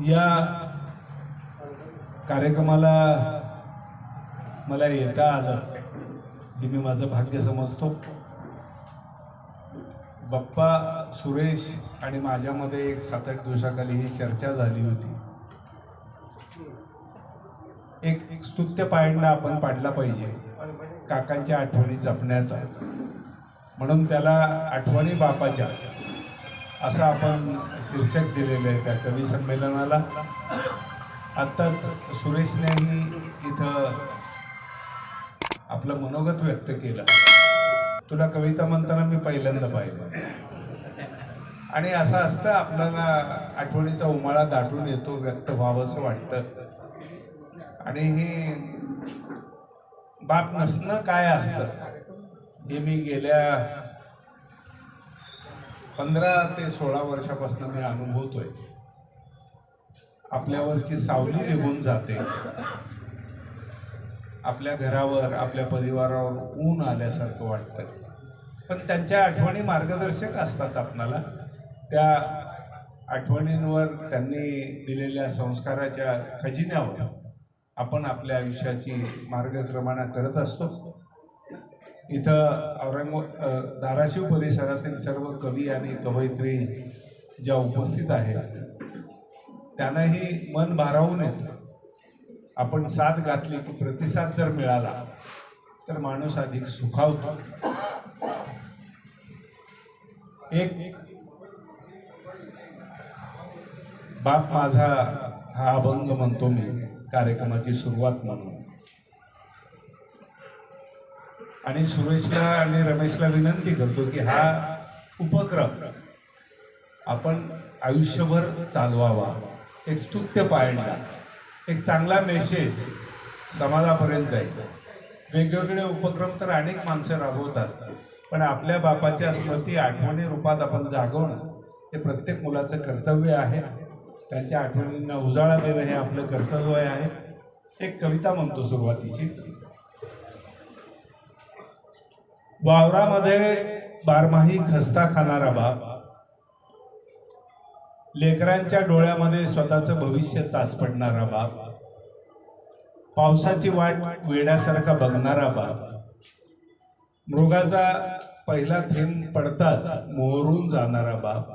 या कार्यक्रमाला मला येता आलं हे मी माझं भाग्य समजतो. बाप्पा सुरेश आणि माझ्यामध्ये एक सात आठ दिवसाखाली ही चर्चा झाली होती. एक एक स्तुत्य पायंडा आपण पाडला पाहिजे काकांच्या आठवणी जपण्याचा. म्हणून त्याला आठवणी बापाच्या असं आपण शीर्षक दिलेलं आहे त्या कवी संमेलनाला. आत्ताच सुरेशनेही इथं आपलं मनोगत व्यक्त केलं. तुला कविता म्हणताना मी पहिल्यांदा पाहिलं. आणि असं असतं आपल्याला आठवणीचा उमाळा दाटून येतो व्यक्त व्हावंसं वाटतं. आणि हे बाप नसणं काय असतं? हे मी गेल्या पंधरा ते सोळा वर्षापासून मी अनुभवतोय. आपल्यावरची सावली निघून जाते. आपल्या घरावर आपल्या परिवारावर ऊन आल्यासारखं वाटतं पण त्यांच्या आठवणी मार्गदर्शक असतात आपणाला. त्या आठवणींवर त्यांनी दिलेल्या संस्काराच्या खजिन्यावर आपण आपल्या आयुष्याची मार्गक्रमणा करत असतो. इथं औरंग धाराशिव परिसरातील सर्व कवी आणि कवयित्री ज्या उपस्थित आहेत त्यांनाही मन भारावून येतं. आपण साथ घातली की प्रतिसाद जर मिळाला तर माणूस अधिक सुखावतो. एक बाप माझा हा अभंग म्हणतो मी कार्यक्रमाची सुरुवात म्हणून. आणि सुरेशला आणि रमेशला विनंती करतो की हा उपक्रम आपण आयुष्यभर चालवावा. एक स्तुत्य पाळणा एक चांगला मेसेज समाजापर्यंत जाईल वेगवेगळे उपक्रम तर अनेक माणसं राबवतात पण आपल्या बापाच्या स्मृती आठवणी रूपात आपण जागवणं हे प्रत्येक मुलाचं कर्तव्य आहे. त्यांच्या आठवणींना उजाळा देणं हे आपलं कर्तव्य आहे. एक कविता म्हणतो सुरुवातीची. वावरामध्ये बारमाही खस्ता खाणारा बाप लेकरांच्या डोळ्यामध्ये स्वतःचं भविष्य चाचपडणारा बाप पावसाची वाट वेड्यासारखा बघणारा बाप मृगाचा पहिला थेंब पडताच मोहरून जाणारा बाप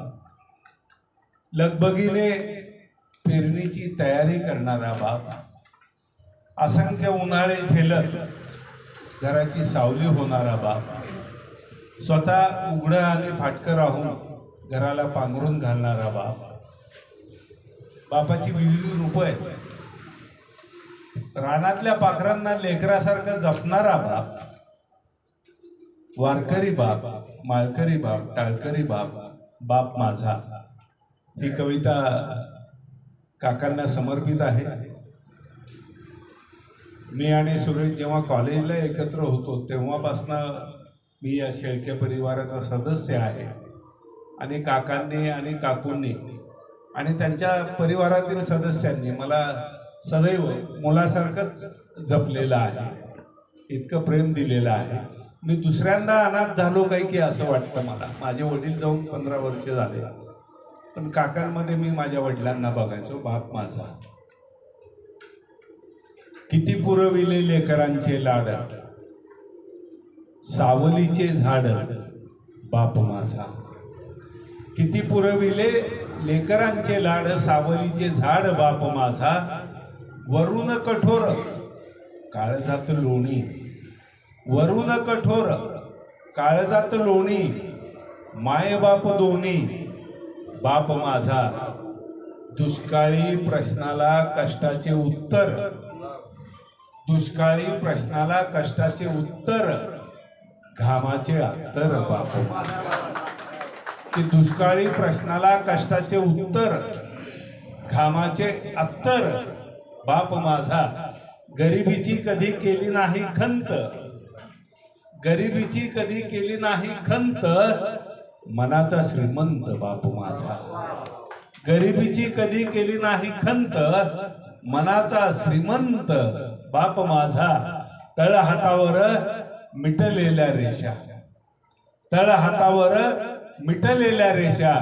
लगबगीने पेरणीची तयारी करणारा बाप असंख्य उन्हाळे झेलत घराची सावली होणारा बाप स्वतः उघडं आणि फाटकं राहून घराला पांघरून घालणारा बाप बापाची विविध रूप आहेत. रानातल्या पाखरांना लेकरासारखं जपणारा बाप वारकरी बाप माळकरी बाप टाळकरी बाप बाप माझा. ही कविता काकांना समर्पित आहे. मी आणि सुरेश जेव्हा कॉलेजला एकत्र होतो तेव्हापासनं मी या शेळके परिवाराचा सदस्य आहे. आणि काकांनी आणि काकूंनी आणि त्यांच्या परिवारातील सदस्यांनी मला सदैव मुलासारखंच जपलेलं आहे. इतकं प्रेम दिलेलं आहे. मी दुसऱ्यांदा अनाथ झालो काही की असं वाटतं मला. माझे वडील जाऊन पंधरा वर्ष झाले. पण काकांमध्ये मी माझ्या वडिलांना बघायचो बाप माझा. किती पुरविले लेकरांचे लाड? सावलीचे झाड बाप माझा. किती पुरविले लेकरांचे लाड सावलीचे झाड बाप माझा. वरून कठोर काळजात लोणी. वरून कठोर काळजात लोणी. माय बाप दोन्ही बाप माझा. दुष्काळी प्रश्नाला कष्टाचे उत्तर. दुष्काळी प्रश्नाला कष्टाचे उत्तर. घामाचे अत्तर बापू. की दुष्काळी प्रश्नाला कष्टाचे उत्तर. घामाचे अत्तर. बाप माझा गरिबीची कधी केली नाही खंत? गरिबीची कधी केली नाही खंत? मनाचा श्रीमंत बाप माझा. गरिबीची कधी केली नाही खंत? मनाचा श्रीमंत. बाप माझा तळ हातावर मिटलेल्या रेषा. तळ हातावर मिटलेल्या रेषा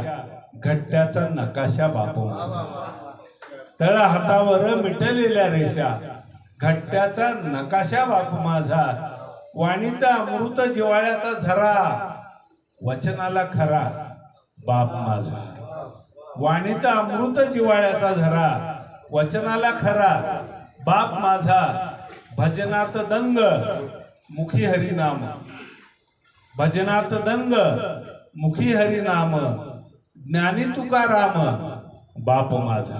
घट्ट्याचा नकाशा बापू माझा. तळ हातावर मिटलेल्या रेषा घट्ट्याचा नकाशा बाप माझा. वाणीत अमृत जिवाळ्याचा झरा वचनाला खरा बाप माझा. वाणीत अमृत जिवाळ्याचा झरा वचनाला खरा बाप माझा भजनात दंग मुखी हरिनाम. भजनात दंग मुखी हरिनाम. ज्ञानी तुकाराम बाप माझा.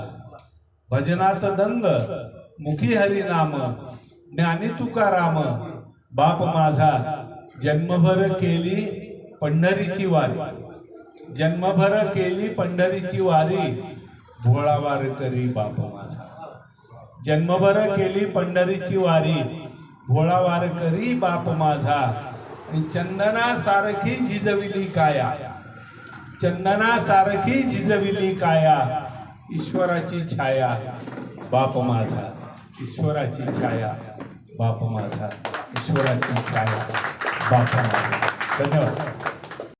भजनात दंग मुखी हरिनाम. ज्ञानी तुकाराम बाप माझा. जन्मभर केली पंढरीची वारी. जन्मभर केली पंढरीची वारी. भोळा वारकरी बाप माझा. जन्मभर केली पंढरीची वारी. भोळा वारकरी बाप माझा. आणि चंदना सारखी झिजविली काया. चंदना सारखी झिजविली काया. ईश्वराची छाया. बाप माझा. ईश्वराची छाया. बाप माझा. ईश्वराची छाया. बाप माझा. धन्यवाद.